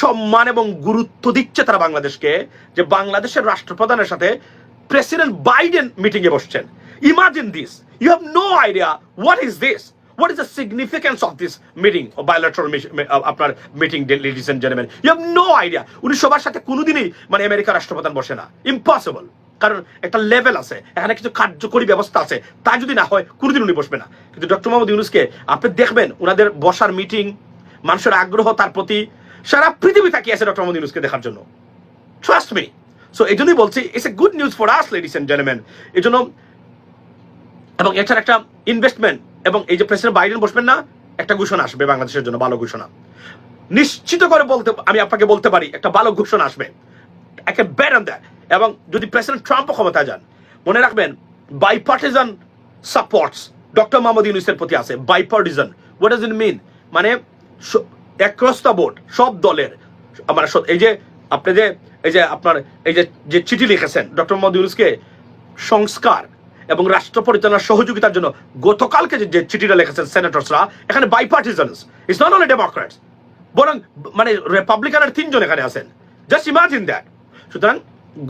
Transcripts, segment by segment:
সম্মান এবং গুরুত্ব দিচ্ছে তারা বাংলাদেশকে যে বাংলাদেশের রাষ্ট্রপ্রধানের সাথে প্রেসিডেন্ট বাইডেন মিটিং এ বসছেন। Imagine this you have no idea what is this what is the significance of this meeting bilateral আপনার meeting ladies and gentleman you have no idea উনি সবার সাথে কোনোদিনই মানে আমেরিকার রাষ্ট্রপ্রধান বসে না। ইম্পসিবল কারণ একটা লেভেল আছে, এখানে কিছু কার্যকরী ব্যবস্থা আছে। তা যদি না হয়, কোনোদিন উনি বসবে না। কিন্তু ডক্টর মোহাম্মদ ইউনুসকে আপনি দেখবেন ওনাদের বসার মিটিং মানুষের আগ্রহ তার প্রতি সারা পৃথিবী তাকিয়ে আছে ডক্টর মোহাম্মদ ইউনুসকে দেখার জন্য। ট্রাস্ট মি সো এই জন্যই বলছি it's a good news for us ladies and gentleman এই জন্য এবং এছাড়া একটা ইনভেস্টমেন্ট এবং এই যে প্রেসিডেন্ট বাইডেন বসবেন না, একটা ঘোষণা আসবে বাংলাদেশের জন্য, ভালো ঘোষণা। নিশ্চিত করে বলতে, আমি আপনাকে বলতে পারি, একটা ভালো ঘোষণা আসবে। একে বের অন দ্যাট এবং যদি প্রেসিডেন্ট ট্রাম্পও ক্ষমতায় যান, মনে রাখবেন বাইপার্টিজান সাপোর্টস ডক্টর মোহাম্মদ ইউনুসের প্রতি আছে বাইপার্টিজান হোয়াট ডাজ ইট মিন মানে অ্যাক্রস দ্য বোর্ড সব দলের। আমার এই যে আপনি যে এই যে আপনার এই যে চিঠি লিখেছেন, ডক্টর মোহাম্মদ ইউনুসকে সংস্কার এবং রাষ্ট্র পরিচালনার সহযোগিতার জন্য গতকালকে যে চিঠিটা লিখেছেন সেনেটরসরা, এখানে bipartisans it's not only democrats বরং মানে রিপাবলিকানের তিনজন এখানে আছেন। জাস্ট ইমাজিন দ্যাট সুতরাং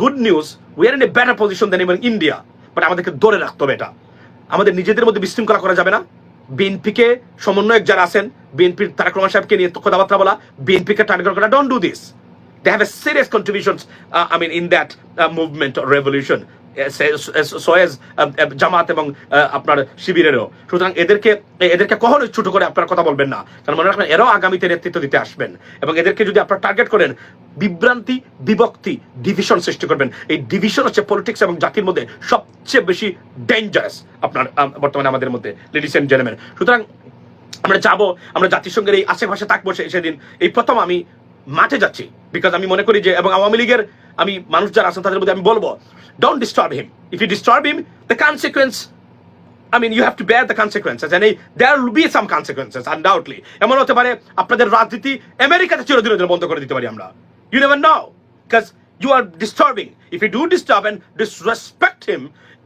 good news we are in a better position then even India but আমাদেরকে ধরে রাখতে হবে এটা। আমাদের নিজেদের মধ্যে বিশৃঙ্খলা করা যাবে না। বিএনপিকে সমন্বয়ক যারা আছেন, বিএনপির তারা ক্রমা সাহেবকে নিয়ে তো কথাবার্তা বলা, বিএনপিকে টার্গেট করা don't do this they have a serious contribution I mean in that movement revolution so as Jamaat এবং আপনার শিবিরেরও। সুতরাং এদেরকে এদেরকে কখনোই ছোট করে আপনার কথা বলবেন না। কারণ মনে রাখবেন, এরাও আগামীতে নেতৃত্ব দিতে আসবেন। এবং এদেরকে যদি আপনার টার্গেট করেন, বিভ্রান্তি, বিভক্তি, ডিভিশন সৃষ্টি করবেন। এই ডিভিশন হচ্ছে পলিটিক্স এবং জাতির মধ্যে সবচেয়ে বেশি ডেঞ্জারাস আপনার বর্তমানে আমাদের মধ্যে লেডিস এন্ড জেন্টলম্যান সুতরাং আমরা যাব, আমরা জাতিসংঘের এই আশেপাশে থাকব সেদিন। এই প্রথম আমি মাঠে যাচ্ছি বিকজ আমি মনে করি যে, এবং আওয়ামী লীগের আমি মানুষ যারা আছেন তাদের মধ্যে আমি বলবো don't disturb him if you disturb him the consequence I mean, you have to bear the consequences, and eh, there will be some consequences, undoubtedly. এমন হতে পারে আপনাদের রাজনীতি আমেরিকাতে চিরদিনের জন্য বন্ধ করে দিতে পারি আমরা you never know because you are disturbing if you do disturb and disrespect him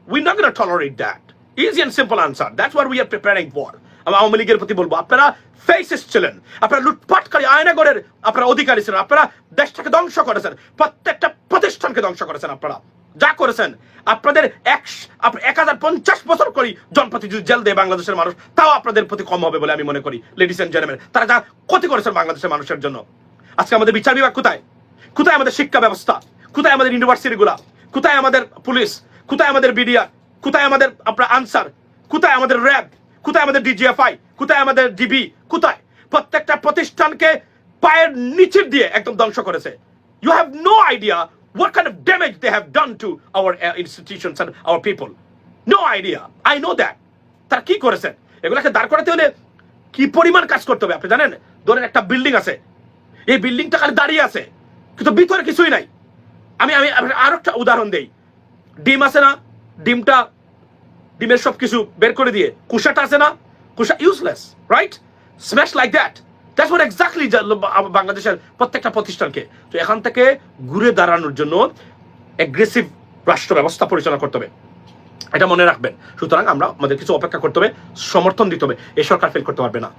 we're not going to tolerate that easy and simple answer that's what we are preparing for আমি আওয়ামী লীগের প্রতি বলব, আপনারা ফেসিস ছিলেন, আপনারা লুটপাটকারী আয়নাগরের আপনারা অধিকারী ছিলেন, আপনারা দেশটাকে ধ্বংস করেছেন, প্রত্যেকটা প্রতিষ্ঠানকে ধ্বংস করেছেন আপনারা। যা করেছেন, আপনাদের এক হাজার পঞ্চাশ বছর করি জনপ্রতি যদি জেল দেয় বাংলাদেশের মানুষ, তাও আপনাদের প্রতি কম হবে বলে আমি মনে করি লেডিস এন্ড জেন্টলম্যান তারা যা ক্ষতি করেছেন বাংলাদেশের মানুষের জন্য। আজকে আমাদের বিচার বিভাগ কোথায়? কোথায় আমাদের শিক্ষা ব্যবস্থা? কোথায় আমাদের ইউনিভার্সিটি গুলা কোথায় আমাদের পুলিশ? কোথায় আমাদের বিডিআর? কোথায় আমাদের আপনার আনসার? কোথায় আমাদের র্যাব? কোথায় আমাদের ডিজিএফআই কোথায় আমাদের ডিবি কোথায়? প্রত্যেকটা প্রতিষ্ঠানকে পায়ের নিচের দিয়ে একদম ধ্বংস করেছে। You have no idea what kind of damage they have done to our uh, institutions and our people. No idea. I know. তারা কি করেছেন? এগুলাকে দাঁড় করাতে হলে কি পরিমাণ কাজ করতে হবে আপনি জানেন? ধরেন একটা বিল্ডিং আছে। এই বিল্ডিংটা খালি দাঁড়িয়ে আছে। কিন্তু ভিতরে কিছুই নাই। আমি আমি আরও একটা উদাহরণ দেই। ডিম আছে না? ডিমটা ডিমের সব কিছু বের করে দিয়ে কুশাটা আছে না? কুশা useless right smash like that that's exactly বাংলাদেশের প্রত্যেকটা প্রতিষ্ঠানকে। তো এখান থেকে ঘুরে দাঁড়ানোর জন্য অ্যাগ্রেসিভ রাষ্ট্র ব্যবস্থা পরিচালনা করতে হবে। এটা মনে রাখবেন। সুতরাং আমরা আমাদের কিছু অপেক্ষা করতে হবে, সমর্থন দিতে হবে। এই সরকার ফেল করতে পারবে না।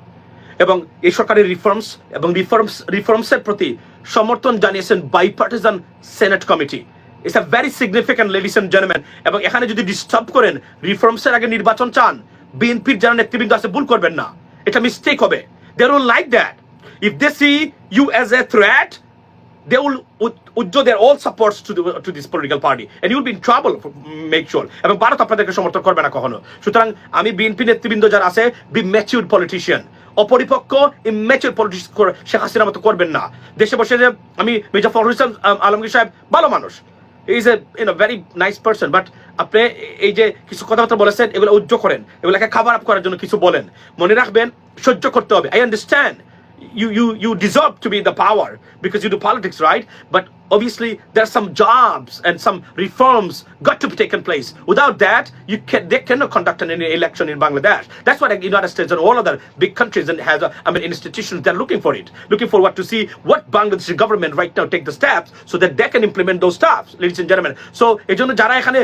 এবং এই সরকারের রিফর্মস এবং রিফর্মস রিফর্মসের প্রতি সমর্থন জানিয়েছেন bipartisan senate committee it's a very significant ladies and gentleman এবং এখানে যদি ডিস্টার্ব করেন রিফর্মসের আগে নির্বাচন চান বিএনপির যারা নেতৃবৃন্দ আছে ভুল করবেন না। এটা মিস্টেক হবে। They will like that if they see you as a threat will would- withdraw their all supports to the, to this political party. And you will be in এবং ভারত আপনাদেরকে সমর্থন করবে না কখনো। সুতরাং আমি বিএনপি নেতৃবৃন্দ যারা আছে বি ম্যাচিউর পলিটিশিয়ান অপরিপক্ক ইম্যাচিউর পলিটিক্স শেখ হাসিনার মতো করবেন না। দেশে বসে যে আমি মির্জা ফখরুল আলমগীর সাহেব ভালো মানুষ। Is a in very nice person but আপনি এই যে কিছু কথাবার্তা বলেছেন, এগুলো উজ্জ্ব করেন। এগুলোকে খাবার আপ করার জন্য কিছু বলেন। মনে রাখবেন, সহ্য করতে হবে। I understand you you you deserve to be in the power because you do politics right but obviously there are some jobs and some reforms got to be taken place without that you can they cannot conduct an any election in bangladesh that's why the united states and all other big countries and has uh, i mean institutions they're looking for it looking for what to see what bangladesh government right now take the steps so that they can implement those steps ladies and gentlemen so এই জন্য যারা এখানে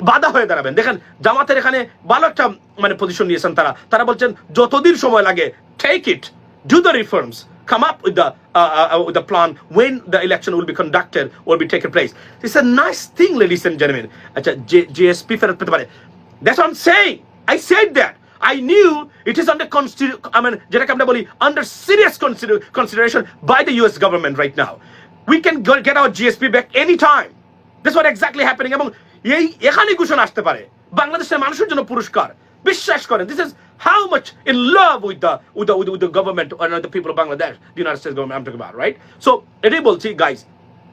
বাধা হয়ে দাঁড়াবেন দেখেন জামাতের এখানে ভালো একটা মানে পজিশন নিয়েছেন তারা তারা বলছেন যতদিন সময় লাগে take it do the reforms come up with the uh, uh, with the plan when the election will be conducted or be taken place. It's a nice thing, ladies and gentlemen. আচ্ছা JSP ফেরত পেতে পারে I'm saying. I said that. I knew it is under consider I mean যেটাকে আমরা বলি under serious consider consideration by the US government right now. We can go, get our GSP back anytime. That's what exactly happening এবং এই এখানে ঘোষণা আসতে পারে বাংলাদেশের মানুষের জন্য পুরস্কার বিশ্বাস করেন this is how much in love with the with the with the people of Bangladesh the United States government am talking about right so এটাই বলছি গাইস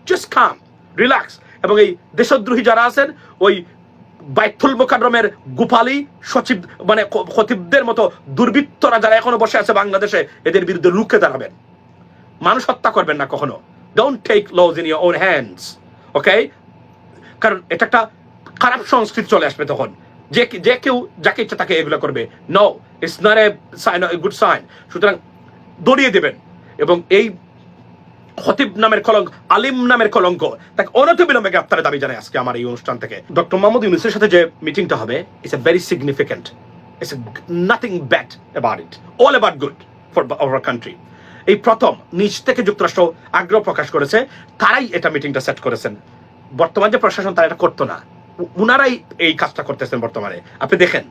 জাস্ট কাম রিল্যাক্স এবং এই দেশদ্রোহী যারা আছেন, ওই বাইথুল মোকাররমের গোপালি, সচিব মানে খতিবদের মতো দুর্বৃত্তরা যারা এখনও বসে আছে বাংলাদেশে, এদের বিরুদ্ধে রুখে দাঁড়াবেন। মানুষ হত্যা করবেন না কখনো। Don't take laws in your own hands okay কারণ এটা একটা খারাপ সংস্কৃতি চলে আসবে তখন। যে যে কেউ যাকে ইচ্ছা তাকে এগুলো করবে। No it's not a sign good sign সুতরাং দড়িয়ে দেবেন। এবং এই খতিব নামের কলঙ্ক, আলিম নামের কলঙ্ক, তাকে অনত বিলম্বে গ্রেপ্তারের দাবি জানাই আজকে আমার এই অনুষ্ঠান থেকে। ডক্টর মোহাম্মদ ইউনুসের সাথে যে মিটিংটা হবে it's a very significant it's nothing bad about it all about good for our country এই প্রথম, নিজ থেকে যুক্তরাষ্ট্র আগ্রহ প্রকাশ করেছে, তারাই এটা মিটিংটা সেট করেছেন। বর্তমান যে প্রশাসন, তারা এটা করতো না। উনারাই এই কাজটা করতেছেন বর্তমানে। আপনি দেখেন,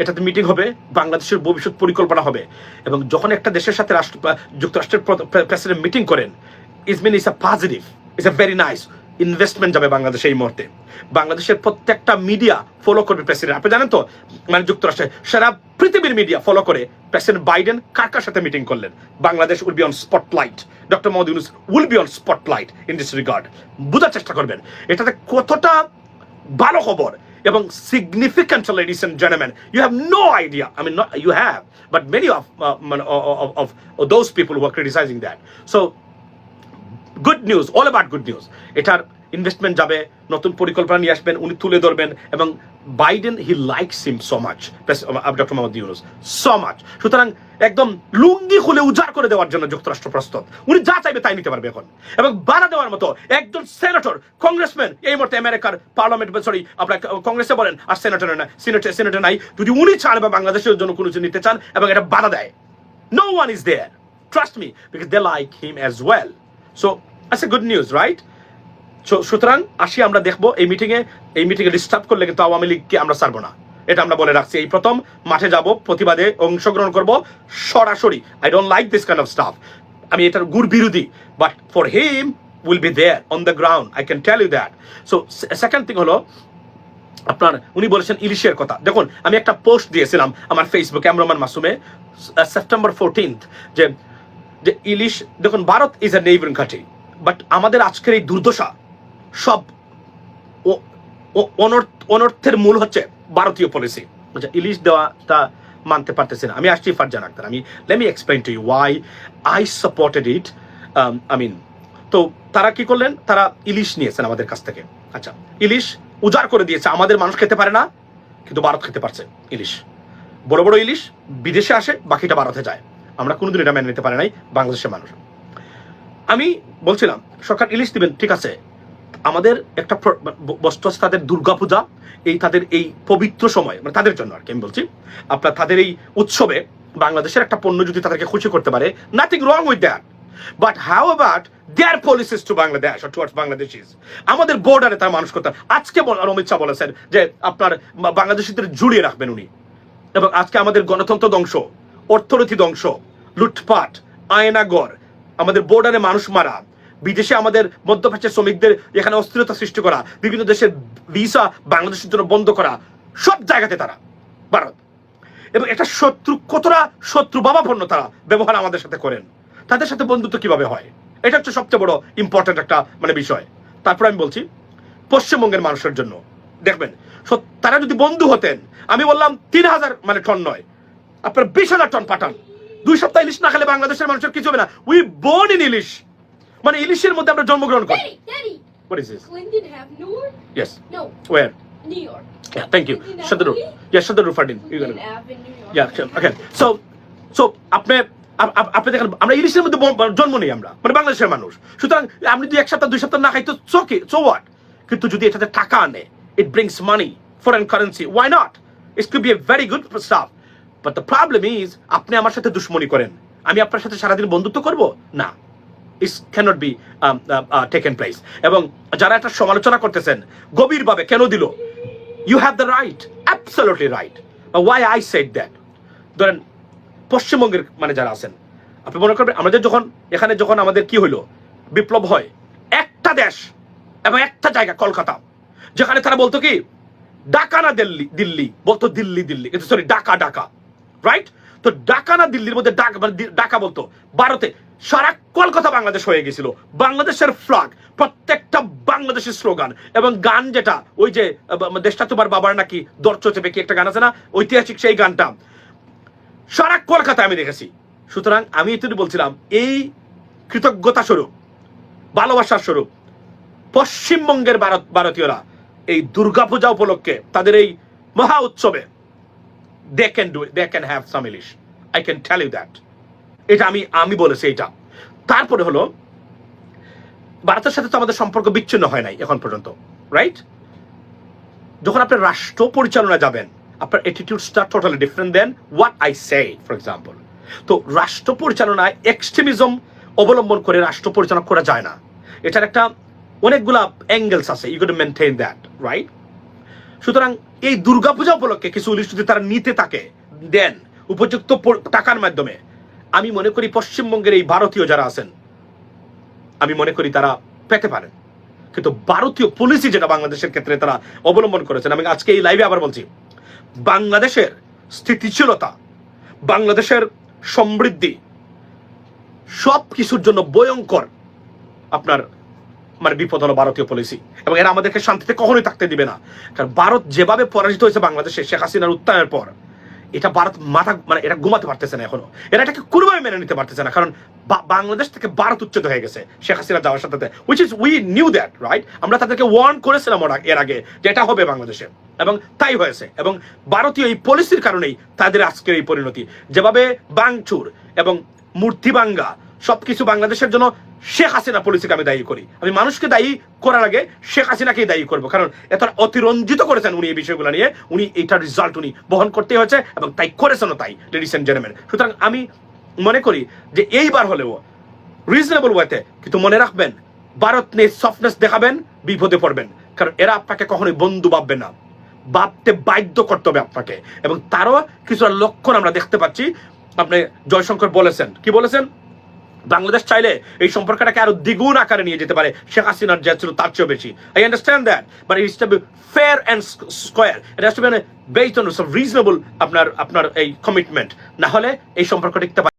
এটাতে মিটিং হবে, বাংলাদেশের ভবিষ্যৎ পরিকল্পনা হবে, এবং যখন একটা দেশের সাথে রাষ্ট্র যুক্তরাষ্ট্রের প্রেসিডেন্ট মিটিং করেন is mean is a positive is a very nice investment যাবে বাংলাদেশে এই মুহূর্তে। বাংলাদেশের প্রত্যেকটা মিডিয়া ফলো করবে প্রেসিডেন্ট আপনি জানেন তো মানে যুক্তরাষ্ট্রে সারা পৃথিবীর মিডিয়া ফলো করে প্রেসিডেন্ট বাইডেন কার কার সাথে মিটিং করলেন? Bangladesh will be on spotlight doctor Mohammad Yunus will be on spotlight in this regard বোঝার চেষ্টা করবেন, এটাতে কতটা ভালো খবর এবং significant ladies and gentleman you have no idea I mean you have but many of মানে of those people who are criticizing that so good news all about good news এটার ইনভেস্টমেন্ট যাবে, নতুন পরিকল্পনা নিয়ে আসবেন, উনি তুলে ধরবেন, এবং Biden he likes him so much doctor Mohammad Yunus so much সুতরাং একদম লুঙ্গি খুলে উজাড় করে দেওয়ার জন্য যুক্তরাষ্ট্র প্রস্তুত। উনি যা চাইবে তাই নিতে পারবে এখন। এবং বাধা দেওয়ার মতো একজন সেনেটর কংগ্রেসম্যান এই মুহূর্তে আমেরিকার পার্লামেন্ট সরি আপনার কংগ্রেসে বলেন, আর সেনেটর না সিনেটে সিনেটে নাই। যদি উনি চান বা বাংলাদেশের জন্য কোনো কিছু নিতে চান, এবং এটা বাধা দেয় no one is there trust me because they like him as well so আচ্ছা গুড নিউজ রাইট সুতরাং আসি আমরা দেখব এই মিটিংয়ে এই মিটিংয়ে ডিস্টার্ব করলে কিন্তু আওয়ামী লীগকে আমরা ছাড়বো না। এটা আমরা বলে রাখছি। এই প্রথম মাঠে যাব, প্রতিবাদে অংশগ্রহণ করব সরাসরি। I don't like this kind of stuff আমি এটার গুড় বিরোধী but for him will be there on the ground I can tell you that so second thing হলো, আপনার, উনি বলেছেন ইলিশের কথা। দেখুন, আমি একটা পোস্ট দিয়েছিলাম আমার ফেসবুকে আমরমান মাসুমে সেপ্টেম্বর ফোরটিন্থ যে যে ইলিশ, দেখুন, Bharat is a neighbouring country but আমাদের আজকের এই দুর্দশা সব অনর্থের মূল হচ্ছে ভারতীয় পলিসি আচ্ছা ইলিশ দেওয়া তা মানতে পারতেছি না। আমি আসছি ফারজান আক্তার। আমি let me explain to you why I supported it I mean তো তারা কি করলেন? তারা ইলিশ নিয়েছেন আমাদের কাছ থেকে। আচ্ছা ইলিশ উজাড় করে দিয়েছে। আমাদের মানুষ খেতে পারে না, কিন্তু ভারত খেতে পারছে ইলিশ বড় বড় ইলিশ বিদেশে আসে, বাকিটা ভারতে যায়। আমরা কোনোদিন এটা মেনে নিতে পারি নাই, বাংলাদেশের মানুষ। আমি বলছিলাম, সরকার ইলিশ দিবেন, ঠিক আছে। আমাদের একটা বস্তু আছে তাদের দুর্গাপূজা। এই তাদের এই পবিত্র সময় মানে তাদের জন্য আর কি আমি বলছি। আপনার তাদের এই উৎসবে বাংলাদেশের একটা পণ্য যদি তাদেরকে খুশি করতে পারে nothing wrong with that but how about their policies to Bangladesh towards Bangladeshis আমাদের বর্ডারে তার মানুষ করতে আজকে অমিত শাহ বলেছেন যে আপনার বাংলাদেশিদের জুড়িয়ে রাখবেন উনি। এবং আজকে আমাদের গণতন্ত্র ধ্বংস, অর্থনীতি ধ্বংস, লুটপাট আয়নাগর আমাদের বর্ডারে মানুষ মারা বিদেশে আমাদের মধ্যপ্রাচ্যের শ্রমিকদের এখানে অস্থিরতা সৃষ্টি করা, বিভিন্ন দেশের ভিসা বাংলাদেশের জন্য বন্ধ করা, সব জায়গাতে তারা, ভারত। এবং এটা শত্রু, কতটা শত্রু বাবাপন্ন তারা ব্যবহার আমাদের সাথে করেন? তাদের সাথে বন্ধুত্ব কীভাবে হয়? এটা হচ্ছে সবচেয়ে বড় ইম্পর্টেন্ট একটা মানে বিষয়। তারপর আমি বলছি, পশ্চিমবঙ্গের মানুষের জন্য। দেখবেন তারা যদি বন্ধু হতেন, আমি বললাম তিন হাজার মানে টন নয়, আপনার বিশ হাজার টন পাঠান। দুই সপ্তাহ ইলিশ না খেলে বাংলাদেশের মানুষের কিছু হবে না। উই বোর্ন ইন ইলিশ মানে ইলিশের মধ্যে আমরা জন্মগ্রহণ করি What is this? Clinton? Yes. No, Where? New York. Yeah, thank you. Clinton Shut the door. Yeah, shut the door, Ferdin. You're gonna... Yeah. Okay. So, so আপনি আপ- আপ- আপনি দেখেন আমরা ইলিশের মধ্যে জন্ম নেই আমরা মানে বাংলাদেশের মানুষ সুতরাং আপনি যদি এক সপ্তাহ দুই সপ্তাহ না খাই তো চোখে হোয়াট কিন্তু যদি এটাতে টাকা আনে it brings money foreign currency why not it could be a very good stuff but the problem is আপনি আমার সাথে দুশ্মনী করেন আমি আপনার সাথে সারাদিন বন্ধুত্ব করব না is can't be taken place এবং যারা একটা সমালোচনা করতেছেন, গভীরভাবে কেন দিল? You have the right absolutely right why I said that ধরেন, পশ্চিমবঙ্গের মানে যারা আছেন, আপনি মনে করবেন আমাদের যখন, এখানে যখন আমাদের কি হইল? বিপ্লব হয়। একটা দেশ এবং একটা জায়গা, কলকাতা, যেখানে তারা বলতো কি ডাকা না দিল্লি দিল্লি, বলতো দিল্লি দিল্লি। কিন্তু সরি ডাকা ডাকা রাইট তো ডাকা না দিল্লির মধ্যে ডাকা মানে ডাকা বলতো। ভারতে সারা কলকাতা বাংলাদেশ হয়ে গেছিল। বাংলাদেশের ফ্লাগ প্রত্যেকটা বাংলাদেশের স্লোগান এবং গান যেটা, ওই যে দেশটা তোমার বাবার নাকি দর্চ চেপে কি একটা গান আছে না? ঐতিহাসিক সেই গানটা। সারা কলকাতা আমি দেখেছি। সুতরাং আমি এটুকু বলছিলাম, এই কৃতজ্ঞতা স্বরূপ, ভালোবাসার স্বরূপ, পশ্চিমবঙ্গের ভারত ভারতীয়রা এই দুর্গাপূজা উপলক্ষে তাদের এই মহা উৎসবে they can do they can have some ilish I can tell you that এটা আমি আমি বলেছি এটা। তারপরে হলো, ভারতের সাথে তো আমাদের সম্পর্ক বিচ্ছিন্ন হয় নাই এখন পর্যন্ত রাইট যখন আপনি রাষ্ট্র পরিচালনা যাবেন, আপনার অ্যাটিটিউডসটা totally different then what I say for example তো রাষ্ট্র পরিচালনায় এক্সট্রিমিজম অবলম্বন করে রাষ্ট্র পরিচালনা করা যায় না। এটার একটা অনেকগুলা অ্যাঙ্গেলস আছে you got maintain that right সুতরাং এই দুর্গাপূজা উপলক্ষে কিছু উলিশ যদি তারা নিতে থাকে দেন উপযুক্ত টাকার মাধ্যমে। আমি মনে করি পশ্চিমবঙ্গের এই ভারতীয় যারা আছেন, আমি মনে করি তারা পেতে পারেন। কিন্তু ভারতীয় পলিসি যেটা বাংলাদেশের ক্ষেত্রে তারা অবলম্বন করেছেন, আমি আজকে এই লাইভে আবার বলছি, বাংলাদেশের স্থিতিশীলতা, বাংলাদেশের সমৃদ্ধি সব কিছুর জন্য ভয়ঙ্কর আপনার মানে বিপদ হলো ভারতীয় পলিসি এবং এরা আমাদেরকে শান্তিতে কখনোই থাকতে দিবে না। কারণ ভারত যেভাবে পরাজিত হয়েছে বাংলাদেশে, শেখ হাসিনার উত্থানের পর, এটা ভারত মাথা মানে এটা ঘুমাতে পারতেছে না এখনও। এরা এটাকে কোনোভাবে মেনে নিতে পারতেছে না। কারণ বাংলাদেশ থেকে ভারত উচ্ছেদ হয়ে গেছে শেখ হাসিনা যাওয়ার সাথে which is we knew that right আমরা তাদেরকে ওয়ার্ন করেছিলাম ওরা এর আগে যে এটা হবে বাংলাদেশে। এবং তাই হয়েছে। এবং ভারতীয় এই পলিসির কারণেই তাদের আজকের এই পরিণতি। যেভাবে বাংচুর এবং মূর্তি মূর্তিবাঙ্গা, সবকিছু বাংলাদেশের জন্য শেখ হাসিনা পলিসিকে আমি দায়ী করি। আমি মানুষকে দায়ী করার আগে শেখ হাসিনাকেই দায়ী করব। কারণ এত অতিরঞ্জিত করেছেন উনি এই বিষয়গুলো নিয়ে। উনি এইটার রেজাল্ট উনি বহন করতে হয়েছে এবং তাই করেছেনও তাই লেডিস এন্ড জেন্টলম্যান সুতরাং আমি মনে করি যে এইবার হলেও রিজনেবল ওয়েতে কিন্তু মনে রাখবেন, ভারত নিয়ে সফটনেস দেখাবেন, বিপদে পড়বেন। কারণ এরা আপনাকে কখনোই বন্ধু ভাববে না। ভাবতে বাধ্য করতে হবে আপনাকে। এবং তারও কিছু লক্ষণ আমরা দেখতে পাচ্ছি। আপনি জয়শঙ্কর বলেছেন। কি বলেছেন? বাংলাদেশ চাইলে এই সম্পর্কটাকে আরও দ্বিগুণ আকারে নিয়ে যেতে পারে শেখ হাসিনার যা ছিল তার চেয়েও বেশি। I understand that but it to be fair and square it has to be on reasonable আপনার আপনার এই কমিটমেন্ট না হলে এই সম্পর্ক টিকতে পারে